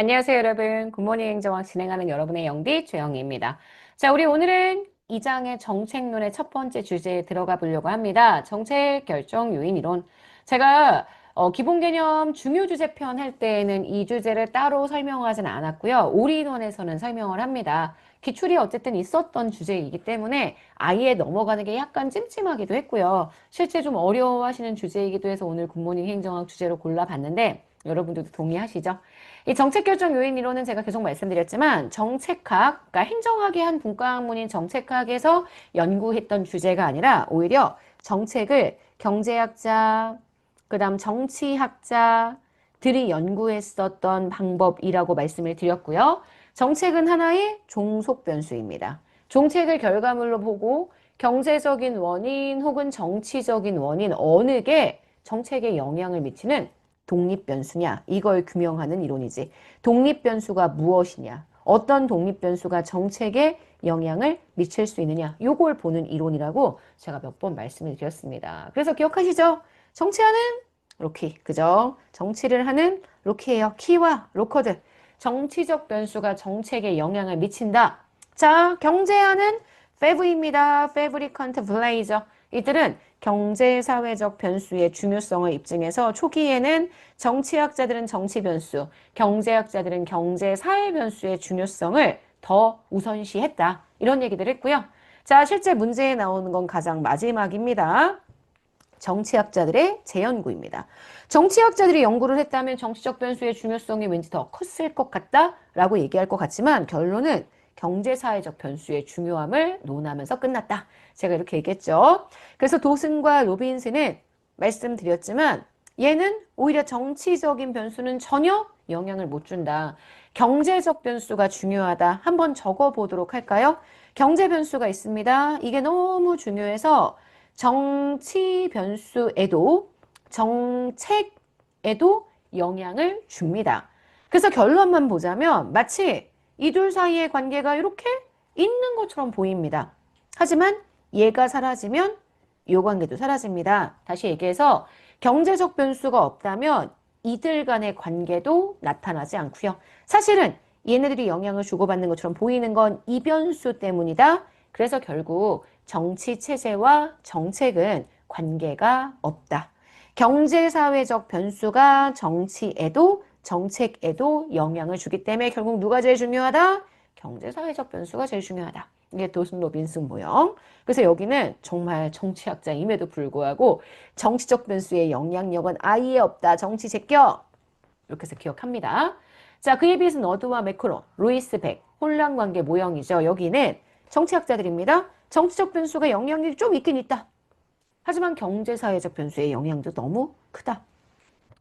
안녕하세요, 여러분. 굿모닝 행정학 진행하는 여러분의 영디 주영입니다. 자, 우리 오늘은 2장의 정책론의 첫 번째 주제에 들어가 보려고 합니다. 정책 결정 요인 이론. 제가 어, 기본 개념 중요 주제 편 할 때에는 이 주제를 따로 설명하진 않았고요. 올인원에서는 설명을 합니다. 기출이 어쨌든 있었던 주제이기 때문에 아예 넘어가는 게 약간 찜찜하기도 했고요. 실제 좀 어려워하시는 주제이기도 해서 오늘 굿모닝 행정학 주제로 골라봤는데 여러분들도 동의하시죠? 이 정책 결정 요인 이론은 제가 계속 말씀드렸지만 정책학, 그러니까 행정학의 한 분과학문인 정책학에서 연구했던 주제가 아니라 오히려 정책을 경제학자, 그 다음 정치학자들이 연구했었던 방법이라고 말씀을 드렸고요. 정책은 하나의 종속 변수입니다. 정책을 결과물로 보고 경제적인 원인 혹은 정치적인 원인 어느 게 정책에 영향을 미치는 독립 변수냐 이걸 규명하는 이론이지 독립 변수가 무엇이냐 어떤 독립 변수가 정책에 영향을 미칠 수 있느냐 요걸 보는 이론이라고 제가 몇 번 말씀을 드렸습니다. 그래서 기억하시죠? 정치하는 로키 그죠? 정치를 하는 로키예요. 키와 로커드 정치적 변수가 정책에 영향을 미친다. 자 경제하는 페브입니다. 페브리컨트 블레이저 이들은 경제 사회적 변수의 중요성을 입증해서 초기에는 정치학자들은 정치 변수, 경제학자들은 경제 사회 변수의 중요성을 더 우선시했다. 이런 얘기들 했고요. 자, 실제 문제에 나오는 건 가장 마지막입니다. 정치학자들의 재연구입니다. 정치학자들이 연구를 했다면 정치적 변수의 중요성이 왠지 더 컸을 것 같다라고 얘기할 것 같지만 결론은 경제사회적 변수의 중요함을 논하면서 끝났다. 제가 이렇게 얘기했죠. 그래서 도슨과 로빈스는 말씀드렸지만 얘는 오히려 정치적인 변수는 전혀 영향을 못 준다. 경제적 변수가 중요하다. 한번 적어 보도록 할까요? 경제 변수가 있습니다. 이게 너무 중요해서 정치 변수에도 정책에도 영향을 줍니다. 그래서 결론만 보자면 마치 이 둘 사이의 관계가 이렇게 있는 것처럼 보입니다. 하지만 얘가 사라지면 요 관계도 사라집니다. 다시 얘기해서 경제적 변수가 없다면 이들 간의 관계도 나타나지 않고요. 사실은 얘네들이 영향을 주고받는 것처럼 보이는 건 이 변수 때문이다. 그래서 결국 정치 체제와 정책은 관계가 없다. 경제사회적 변수가 정치에도 정책에도 영향을 주기 때문에 결국 누가 제일 중요하다? 경제사회적 변수가 제일 중요하다. 이게 도슨 로빈슨 모형. 그래서 여기는 정말 정치학자임에도 불구하고 정치적 변수의 영향력은 아예 없다. 정치 제껴. 이렇게 해서 기억합니다. 자, 그에 비해서 너드와 매크로, 루이스 백, 혼란 관계 모형이죠. 여기는 정치학자들입니다. 정치적 변수가 영향력이 좀 있긴 있다. 하지만 경제사회적 변수의 영향도 너무 크다.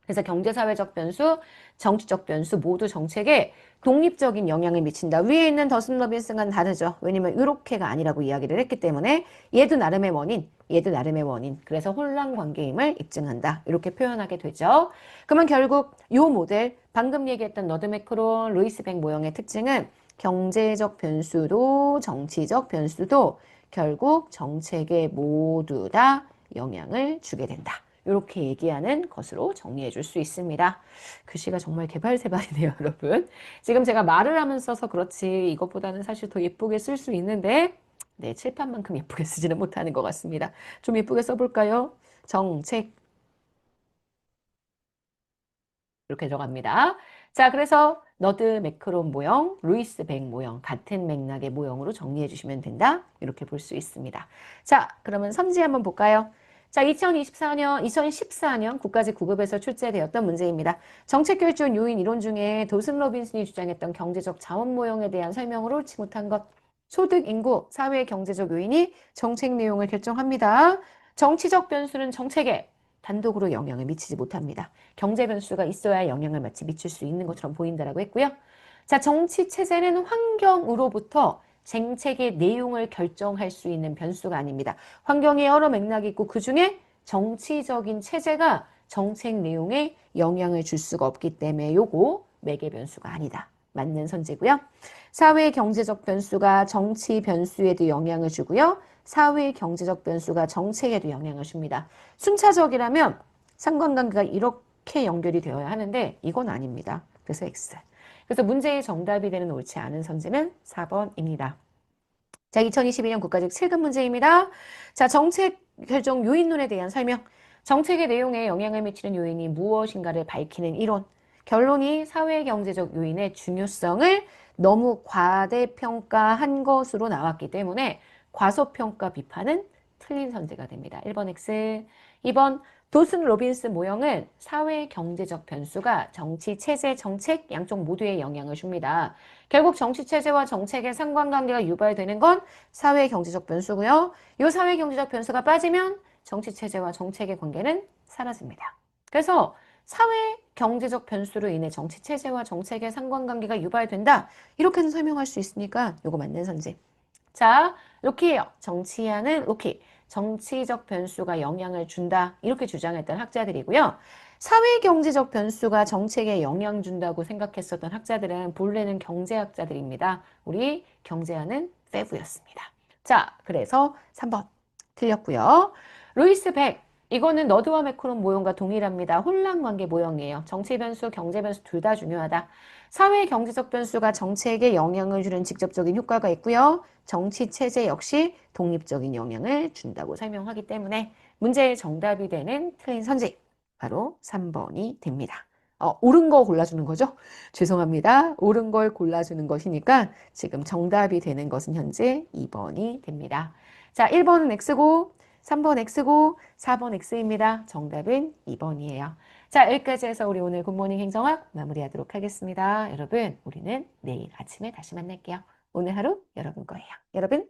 그래서 경제사회적 변수, 정치적 변수 모두 정책에 독립적인 영향을 미친다. 위에 있는 더슨 러빈슨과는 다르죠. 왜냐면 이렇게가 아니라고 이야기를 했기 때문에 얘도 나름의 원인, 얘도 나름의 원인. 그래서 혼란 관계임을 입증한다. 이렇게 표현하게 되죠. 그러면 결국 이 모델, 방금 얘기했던 너드 매크론, 루이스 백 모형의 특징은 경제적 변수도 정치적 변수도 결국 정책에 모두 다 영향을 주게 된다. 이렇게 얘기하는 것으로 정리해 줄 수 있습니다. 글씨가 정말 개발세발이네요, 여러분. 지금 제가 말을 하면서 그렇지 이것보다는 사실 더 예쁘게 쓸 수 있는데 네, 칠판만큼 예쁘게 쓰지는 못하는 것 같습니다. 좀 예쁘게 써볼까요? 정책 이렇게 들어갑니다. 자, 그래서 너드 매크론 모형, 루이스 백 모형 같은 맥락의 모형으로 정리해 주시면 된다. 이렇게 볼 수 있습니다. 자, 그러면 선지 한번 볼까요? 자, 2024년, 2014년 국가직 9급에서 출제되었던 문제입니다. 정책 결정 요인 이론 중에 도슨 로빈슨이 주장했던 경제적 자원 모형에 대한 설명을 옳지 못한 것. 소득, 인구, 사회 경제적 요인이 정책 내용을 결정합니다. 정치적 변수는 정책에 단독으로 영향을 미치지 못합니다. 경제 변수가 있어야 영향을 마치 미칠 수 있는 것처럼 보인다라고 했고요. 자, 정치 체제는 환경으로부터 정책의 내용을 결정할 수 있는 변수가 아닙니다. 환경에 여러 맥락이 있고 그 중에 정치적인 체제가 정책 내용에 영향을 줄 수가 없기 때문에 요거 매개 변수가 아니다. 맞는 선제고요. 사회 경제적 변수가 정치 변수에도 영향을 주고요. 사회 경제적 변수가 정책에도 영향을 줍니다. 순차적이라면 상관관계가 이렇게 연결이 되어야 하는데 이건 아닙니다. 그래서 X. 그래서 문제의 정답이 되는 옳지 않은 선지는 4번입니다. 자, 2022년 국가직 7급 문제입니다. 자, 정책 결정 요인론에 대한 설명. 정책의 내용에 영향을 미치는 요인이 무엇인가를 밝히는 이론. 결론이 사회 경제적 요인의 중요성을 너무 과대평가한 것으로 나왔기 때문에 과소평가 비판은 틀린 선제가 됩니다. 1번 X. 2번 도슨 로빈스 모형은 사회 경제적 변수가 정치, 체제, 정책 양쪽 모두에 영향을 줍니다. 결국 정치, 체제와 정책의 상관관계가 유발되는 건 사회 경제적 변수고요. 이 사회 경제적 변수가 빠지면 정치, 체제와 정책의 관계는 사라집니다. 그래서 사회 경제적 변수로 인해 정치, 체제와 정책의 상관관계가 유발된다. 이렇게는 설명할 수 있으니까 요거 맞는 선지. 자, 로키예요. 정치하는 로키. 정치적 변수가 영향을 준다. 이렇게 주장했던 학자들이고요. 사회 경제적 변수가 정책에 영향 준다고 생각했었던 학자들은 본래는 경제학자들입니다. 우리 경제하는 세부였습니다. 자, 그래서 3번 틀렸고요. 루이스 백 이거는 너드와 매크론 모형과 동일합니다. 혼란 관계 모형이에요. 정치 변수, 경제 변수 둘 다 중요하다. 사회 경제적 변수가 정책에 영향을 주는 직접적인 효과가 있고요. 정치 체제 역시 독립적인 영향을 준다고 설명하기 때문에 문제의 정답이 되는 틀린 선지 바로 3번이 됩니다. 어, 옳은 거 골라주는 거죠? 죄송합니다. 옳은 걸 골라주는 것이니까 지금 정답이 되는 것은 현재 2번이 됩니다. 자, 1번은 X고 3번 X고 4번 X입니다. 정답은 2번이에요. 자, 여기까지 해서 우리 오늘 굿모닝 행정학 마무리하도록 하겠습니다. 여러분, 우리는 내일 아침에 다시 만날게요. 오늘 하루 여러분 거예요. 여러분.